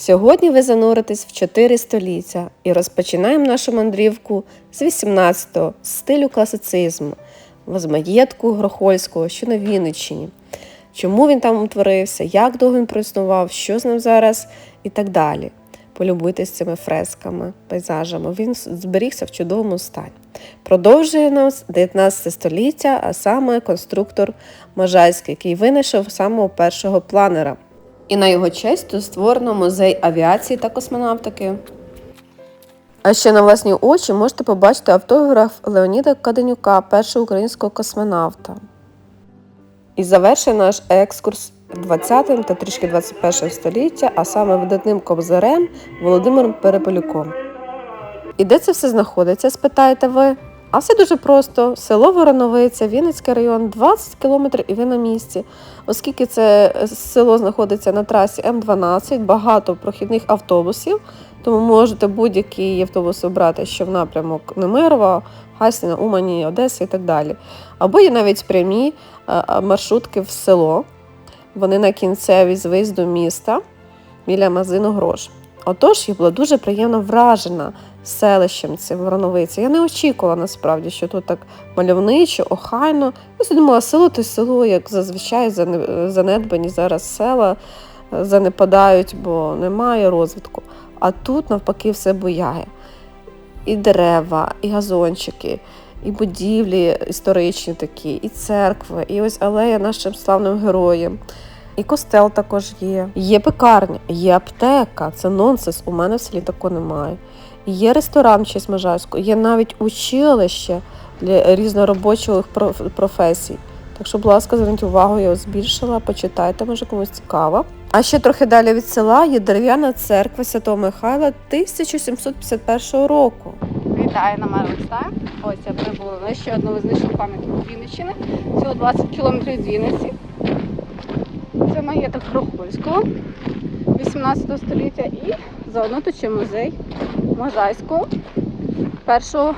Сьогодні ви зануритесь в чотири століття і розпочинаємо нашу мандрівку з 18-го стилю класицизму, з маєтку Грохольського, що на Вінниччині. Чому він там утворився, як довго він проіснував, що з ним зараз і так далі. Полюбуйтесь цими фресками, пейзажами. Він зберігся в чудовому стані. Продовжує нас 19 століття, а саме конструктор Можайський, який винайшов самого першого планера. І на його честь тут створено музей авіації та космонавтики. А ще на власні очі можете побачити автограф Леоніда Каденюка, першого українського космонавта. І завершує наш екскурс 20 та трішки 21 століття, а саме видатним кобзарем Володимиром Переполюком. І де це все знаходиться, спитаєте ви? А все дуже просто: село Вороновиця, Вінницький район, 20 кілометрів і ви на місці. Оскільки це село знаходиться на трасі М12, багато прохідних автобусів, тому можете будь-який автобус обрати, що в напрямок Немирова, Гасіна, Умані, Одеси і так далі. Або є навіть прямі е, маршрутки в село. Вони на кінцевій з виїзду міста біля магазину грош. Отож, я була дуже приємно вражена селищем цим Вороновиці. Я не очікувала насправді, що тут так мальовничо, охайно. Я думала, село то село, як зазвичай занедбані зараз села е, занепадають, бо немає розвитку. А тут навпаки все буяє. І дерева, і газончики, і будівлі історичні такі, і церкви, і ось алея нашим славним героям. І костел також є. Є пекарня, є аптека. Це нонсенс. У мене в селі такого немає. Є ресторан в честь Можайського, є навіть училище для різноробочих професій. Так що, будь ласка, зверніть увагу, я його збільшила, почитайте, може комусь цікаво. А ще трохи далі від села є дерев'яна церква Святого Михайла 1751 року. Вітаю на Мерлиста. Ось я прибула на ще одну визначну пам'ятку Вінниччини. Всього 20 кілометрів від Вінниці. Це маєток Грохольського 18 століття і заодно тут ще музей Можайського, першого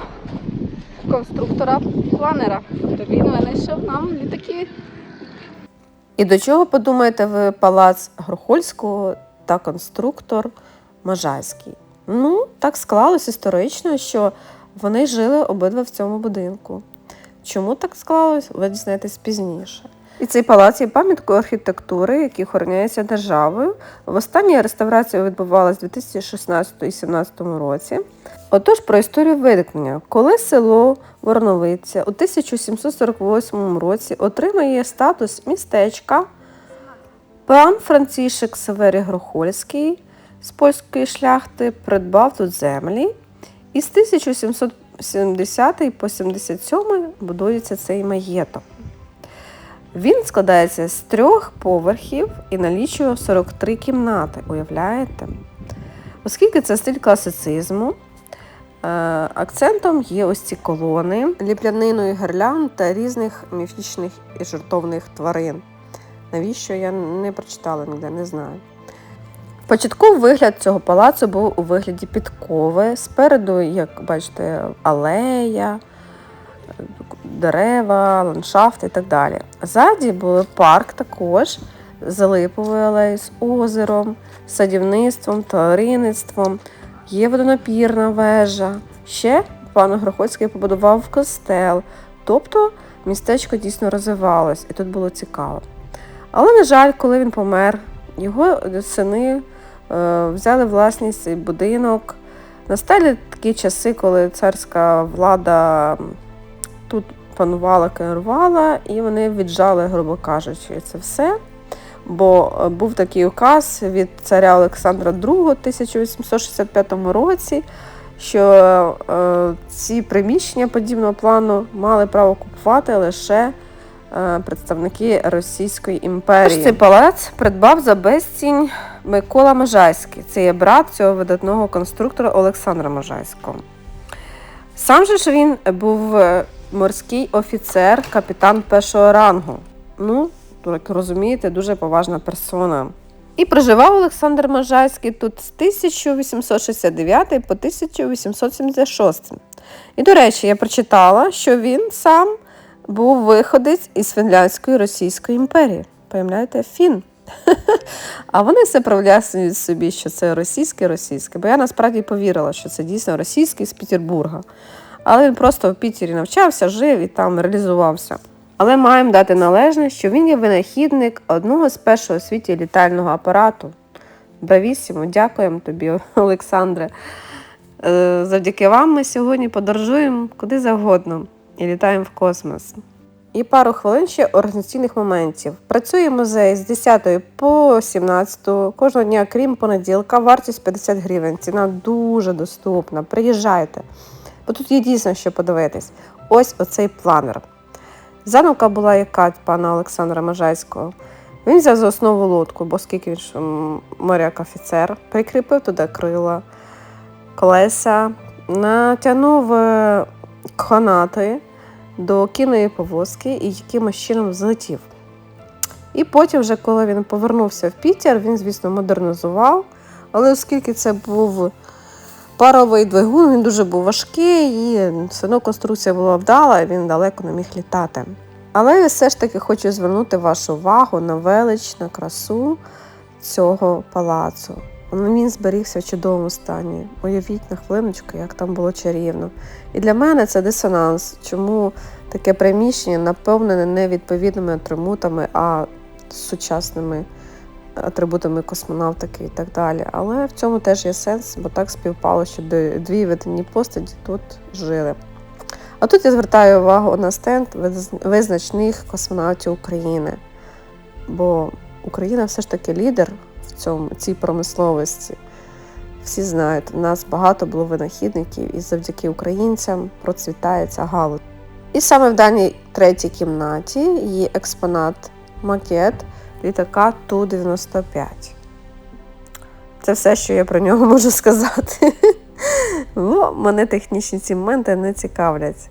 конструктора планера. То він винайшов нам літаки. І до чого подумаєте ви палац Грохольського та конструктор Можайський? Ну, так склалось історично, що вони жили обидва в цьому будинку. Чому так склалось, ви дізнаєтесь пізніше. І цей палац є пам'яткою архітектури, який охороняється державою. В реставрація відбувалася у 2016 і 2017 році. Отож, про історію виникнення. Коли село Вороновиця у 1748 році отримає статус містечка, пан Францішек Савері Грохольський з польської шляхти придбав тут землі. І з 1770 по 77 будується цей маєток. Він складається з трьох поверхів і налічує 43 кімнати, уявляєте? Оскільки це стиль класицизму, е, акцентом є ось ці колони, ліпляниною гірлянд та різних міфічних і жартовних тварин. Навіщо я не прочитала ніде, не знаю. Початковий вигляд цього палацу був у вигляді підкови. Спереду, як бачите, алея дерева, ландшафт і так далі. Ззаді був парк також з липовою алеєю, з озером, садівництвом, тваринництвом, є водонапірна вежа. Ще пан Грохольський побудував костел. Тобто містечко дійсно розвивалось, і тут було цікаво. Але, на жаль, коли він помер, його сини е, взяли власність будинок. Настали такі часи, коли царська влада панувала, керувала, і вони віджали, грубо кажучи, це все. Бо е, був такий указ від царя Олександра II у 1865 році, що е, ці приміщення подібного плану мали право купувати лише е, представники Російської імперії. Цей палац придбав за безцінь Микола Можайський. Це є брат цього видатного конструктора Олександра Можайського. Сам же ж він був морський офіцер, капітан першого рангу. Ну, як розумієте, дуже поважна персона. І проживав Олександр Можайський тут з 1869 по 1876. І, до речі, я прочитала, що він сам був виходець із Фінляндської Російської імперії. Пам'ятаєте, Фін. А вони все проявляють собі, що це російське російське. Бо я насправді повірила, що це дійсно російський з Петербурга. Але він просто в Пітері навчався, жив і там реалізувався. Але маємо дати належне, що він є винахідник одного з першого у світі літального апарату. Бравісімо, дякуємо тобі, Олександре. Е, Завдяки вам ми сьогодні подорожуємо куди завгодно і літаємо в космос. І пару хвилин ще організаційних моментів. Працює музей з 10 по 17 кожного дня, крім понеділка, вартість 50 гривень. Ціна дуже доступна. Приїжджайте. Бо тут є дійсно що подивитись. Ось оцей планер. Замовка була яка пана Олександра Можайського. Він взяв за основу лодку, бо скільки він ж моряк офіцер, прикріпив туди крила, колеса, натягнув е, канати до кіної повозки і якимось чином злетів. І потім, вже коли він повернувся в Пітер, він, звісно, модернізував, але оскільки це був паровий двигун, він дуже був важкий, і все одно конструкція була вдала, і він далеко не міг літати. Але я все ж таки хочу звернути вашу увагу на велич, на красу цього палацу. Він зберігся в чудовому стані. Уявіть на хвилиночку, як там було чарівно. І для мене це дисонанс. Чому таке приміщення наповнене не відповідними атрибутами, а сучасними атрибутами космонавтики і так далі. Але в цьому теж є сенс, бо так співпало, що дві- видатні постаті тут жили. А тут я звертаю увагу на стенд визначних космонавтів України. Бо Україна все ж таки лідер в цьому, цій промисловості. Всі знають, у нас багато було винахідників, і завдяки українцям процвітає ця галузь. І саме в даній третій кімнаті є експонат макет літака Ту-95. Це все, що я про нього можу сказати. Бо мене технічні ці моменти не цікавлять.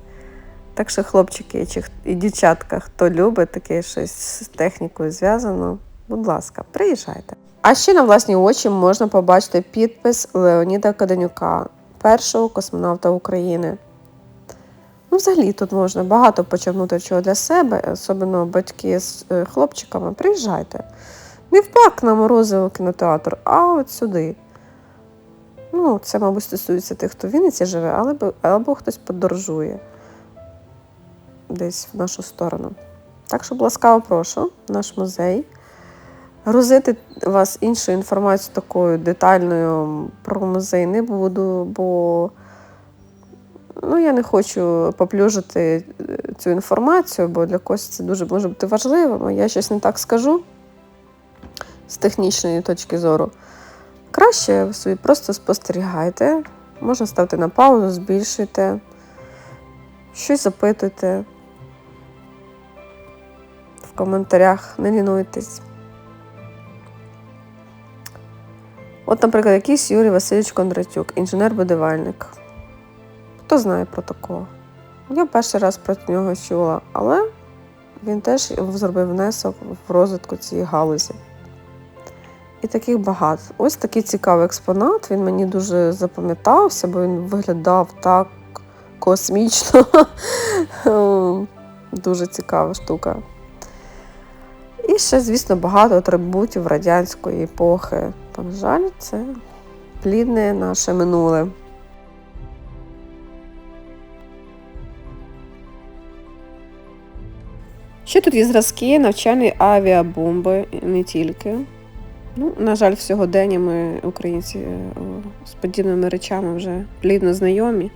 Так що, хлопчики чи і дівчатка, хто любить таке щось з технікою зв'язано, будь ласка, приїжджайте. А ще на власні очі можна побачити підпис Леоніда Каденюка, першого космонавта України. Ну, взагалі тут можна багато почерпнути чого для себе, особливо батьки з е, хлопчиками. Приїжджайте. Не в парк на морозиво кінотеатр, а от сюди. Ну, це, мабуть, стосується тих, хто в Вінниці живе, б- або хтось подорожує десь в нашу сторону. Так що ласкаво прошу наш музей. Грузити вас іншою інформацією такою детальною про музей не буду, бо ну, я не хочу поплюжити е, цю інформацію, бо для когось це дуже може бути важливим. Я щось не так скажу з технічної точки зору. Краще собі просто спостерігайте, можна ставити на паузу, збільшуйте, щось запитуйте. В коментарях не лінуйтесь. От, наприклад, якийсь Юрій Васильович Кондратюк, інженер-будівельник. Хто знає про такого? Я перший раз про нього чула, але він теж зробив внесок в розвитку цієї галузі. І таких багато. Ось такий цікавий експонат. Він мені дуже запам'ятався, бо він виглядав так космічно. Дуже цікава штука. І ще, звісно, багато атрибутів радянської епохи. На жаль, це плідне наше минуле. Ще тут є зразки навчальної авіабомби, не тільки. Ну, на жаль, сьогодення ми, українці, е, з подібними речами вже плідно знайомі,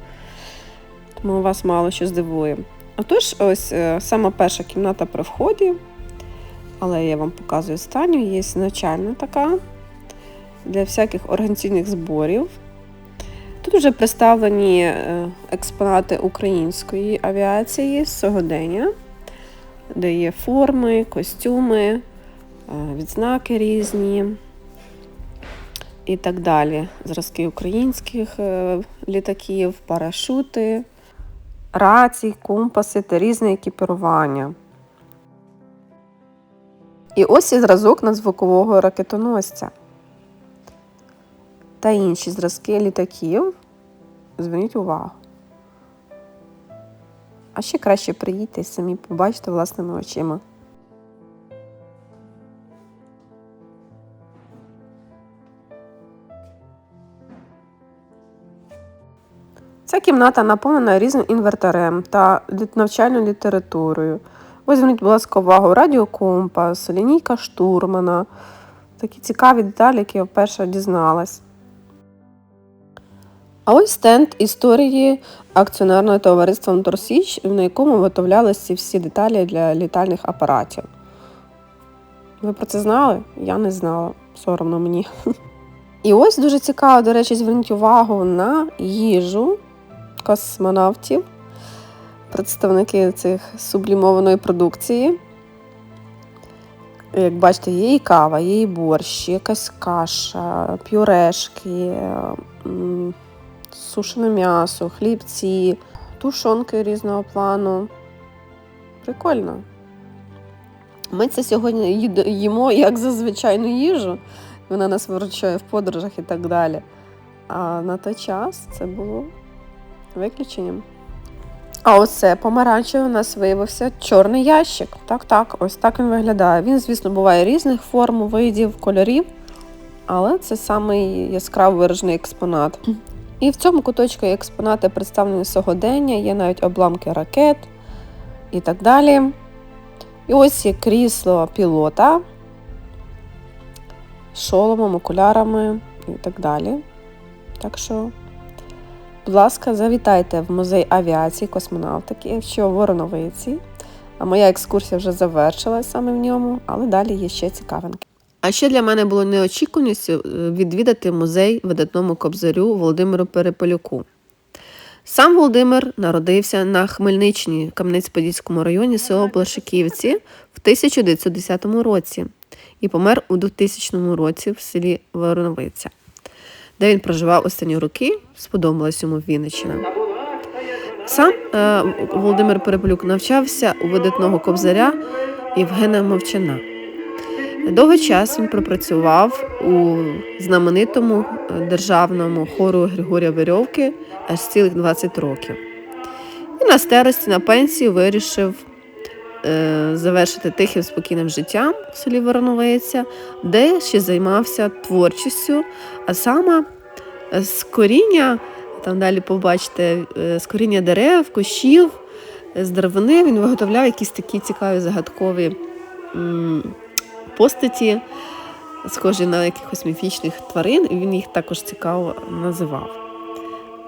тому вас мало що здивує. Отож, ось е, сама перша кімната при вході, але я вам показую останню, є навчальна така для всяких організаційних зборів. Тут вже представлені е, експонати української авіації з сьогодення, де є форми, костюми, е, відзнаки різні і так далі. Зразки українських е, літаків, парашути, рації, компаси та різне екіпірування. І ось і зразок надзвукового ракетоносця та інші зразки літаків. Зверніть увагу. А ще краще приїдьте і самі побачите власними очима. Ця кімната наповнена різним інвертарем та навчальною літературою. Ви зверніть, будь ласка, увагу, радіокомпас, лінійка штурмана. Такі цікаві деталі, які я вперше дізналась. А ось стенд історії акціонерного товариства «Моторсіч», на якому виготовлялися всі деталі для літальних апаратів. Ви про це знали? Я не знала. Соромно мені. І ось дуже цікаво, до речі, зверніть увагу на їжу космонавтів, представники цих сублімованої продукції. Як бачите, є і кава, є і борщ, якась каша, пюрешки, сушене м'ясо, хлібці, тушонки різного плану. Прикольно. Ми це сьогодні їмо як за звичайну їжу. Вона нас виручає в подорожах і так далі. А на той час це було виключенням. А оце помаранчевий у нас виявився чорний ящик. Так, так, ось так він виглядає. Він, звісно, буває різних форм, видів, кольорів, але це самий яскраво виражений експонат. І в цьому куточку є експонати представлені сьогодення, є навіть обламки ракет і так далі. І ось є крісло пілота з шоломом, окулярами і так далі. Так що, будь ласка, завітайте в музей авіації космонавтики, що в Вороновиці. А моя екскурсія вже завершилась саме в ньому, але далі є ще цікавинки. А ще для мене було неочікуваністю е, відвідати музей видатному кобзарю Володимиру Переполюку. Сам Володимир народився на Хмельниччині, Кам'янець-Подільському районі, село Блашиківці в 1910 році і помер у 2000 році в селі Вороновиця, де він проживав останні роки, сподобалась йому Вінниччина. Сам е, Володимир Переполюк навчався у видатного кобзаря Євгена Мовчана. Довгий час він пропрацював у знаменитому е, державному хору Григорія Верьовки аж цілих 20 років. І на старості на пенсію вирішив е, завершити тихим спокійним життям в селі Вороновиця, де ще займався творчістю, а саме е, з коріння, там далі побачите, е, з коріння дерев, кущів, з деревини він виготовляв якісь такі цікаві загадкові постаті, схожі на якихось міфічних тварин, і він їх також цікаво називав.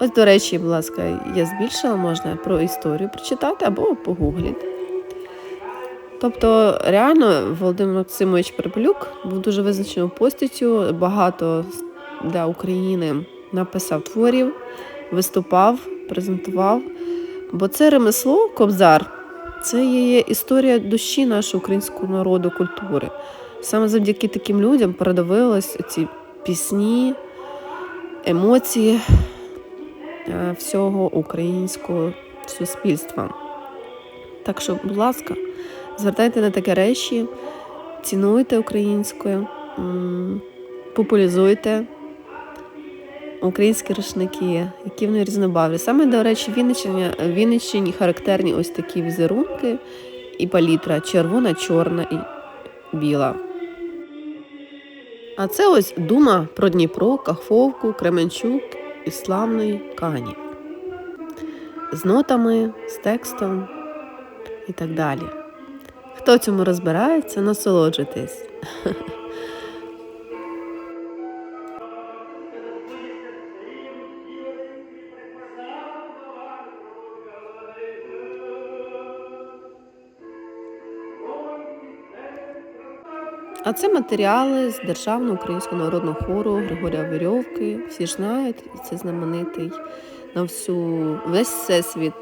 Ось, до речі, будь ласка, я збільшила, можна про історію прочитати або погуглити. Тобто, реально, Володимир Максимович Перепелюк був дуже визначеною постаттю, багато для України написав творів, виступав, презентував. Бо це ремесло, кобзар, це є історія душі нашого українського народу, культури. Саме завдяки таким людям передавились ці пісні, емоції е, всього українського суспільства. Так що, будь ласка, звертайте на такі речі, цінуйте українською, популяризуйте українські рушники, які вони різнобавлі. Саме, до речі, Вінниччині, Вінниччині характерні ось такі візерунки і палітра червона, чорна і біла. А це ось дума про Дніпро, Каховку, Кременчук і славної Кані. З нотами, з текстом і так далі. Хто цьому розбирається, насолоджуйтесь. А це матеріали з Державного українського народного хору Григорія Верьовки. Всі ж знають, і це знаменитий на всю весь всесвіт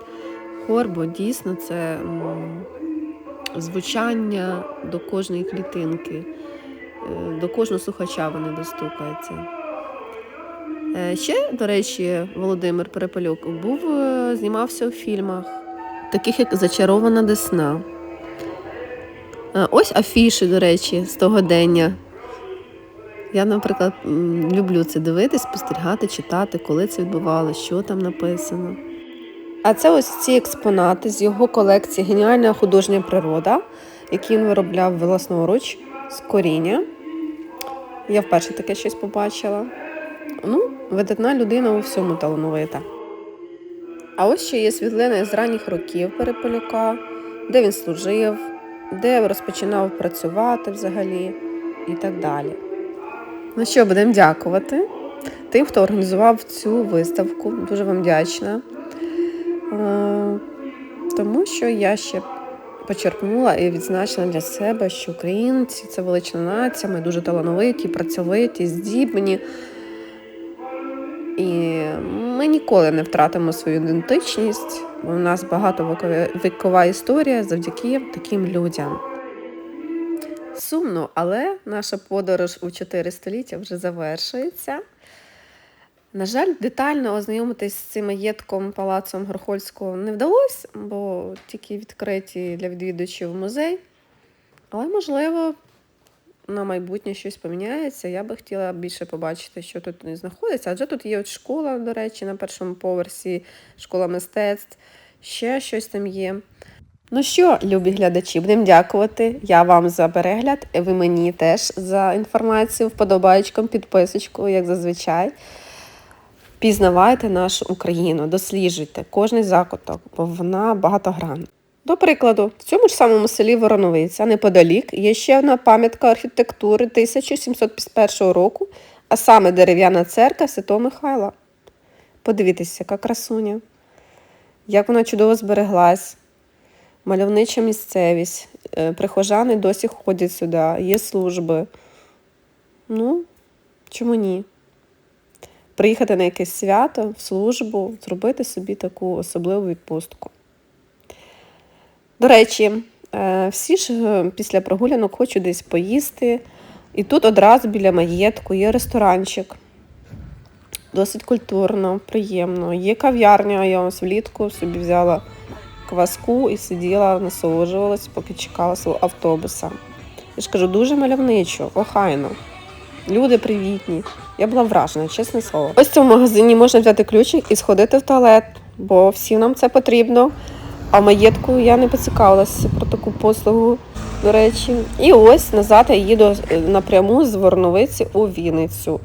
хор, бо дійсно це звучання до кожної клітинки, е, до кожного слухача вони достукаються. Е, Ще, до речі, Володимир Перепелюк був, е, знімався у фільмах, таких як Зачарована Десна. Е, Ось афіші, до речі, з того дення. Я, наприклад, люблю це дивитись, спостерігати, читати, коли це відбувалося, що там написано. А це ось ці експонати з його колекції Геніальна художня природа, які він виробляв власноруч з коріння. Я вперше таке щось побачила. Ну, видатна людина у всьому талановита. А ось ще є світлини з ранніх років Переполюка, де він служив, де розпочинав працювати взагалі і так далі. Ну що, будемо дякувати тим, хто організував цю виставку. Дуже вам вдячна. Е, Тому що я ще почерпнула і відзначила для себе, що українці це велична нація, ми дуже талановиті, працьовиті, здібні. І ми ніколи не втратимо свою ідентичність. У нас багатовікова історія завдяки таким людям. Сумно, але наша подорож у чотири століття вже завершується. На жаль, детально ознайомитись з цим маєтком палацом Грохольського не вдалося, бо тільки відкриті для відвідувачів музей. Але, можливо, на майбутнє щось поміняється. Я би хотіла більше побачити, що тут знаходиться. Адже тут є от школа, до речі, на першому поверсі, школа мистецтв, ще щось там є. Ну що, любі глядачі, будемо дякувати. Я вам за перегляд, ви мені теж за інформацію, вподобайком, підписочку, як зазвичай. Пізнавайте нашу Україну, досліджуйте кожний закуток, бо вона багатогранна. До прикладу, в цьому ж самому селі Вороновиця, неподалік, є ще одна пам'ятка архітектури 1751 року, а саме дерев'яна церква Святого Михайла. Подивіться, яка красуня, як вона чудово збереглась, мальовнича місцевість, е, прихожани досі ходять сюди, є служби. Ну, чому ні? Приїхати на якесь свято, в службу, зробити собі таку особливу відпустку. До речі, е, всі ж е, після прогулянок хочуть десь поїсти. І тут одразу біля маєтку є ресторанчик. Досить культурно, приємно. Є кав'ярня, я ось влітку собі взяла кваску і сиділа, насолоджувалась, поки чекала свого автобуса. Я ж кажу, дуже мальовничо, охайно. Люди привітні. Я була вражена, чесне слово. Ось в цьому магазині можна взяти ключик і сходити в туалет, бо всім нам це потрібно. А маєтку я не поцікавилася про таку послугу, до речі. І ось назад я їду е, напряму з Ворновиці у Вінницю.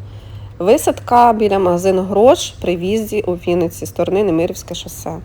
Висадка біля магазину Грош при в'їзді у Вінниці, сторони Немирівське шосе.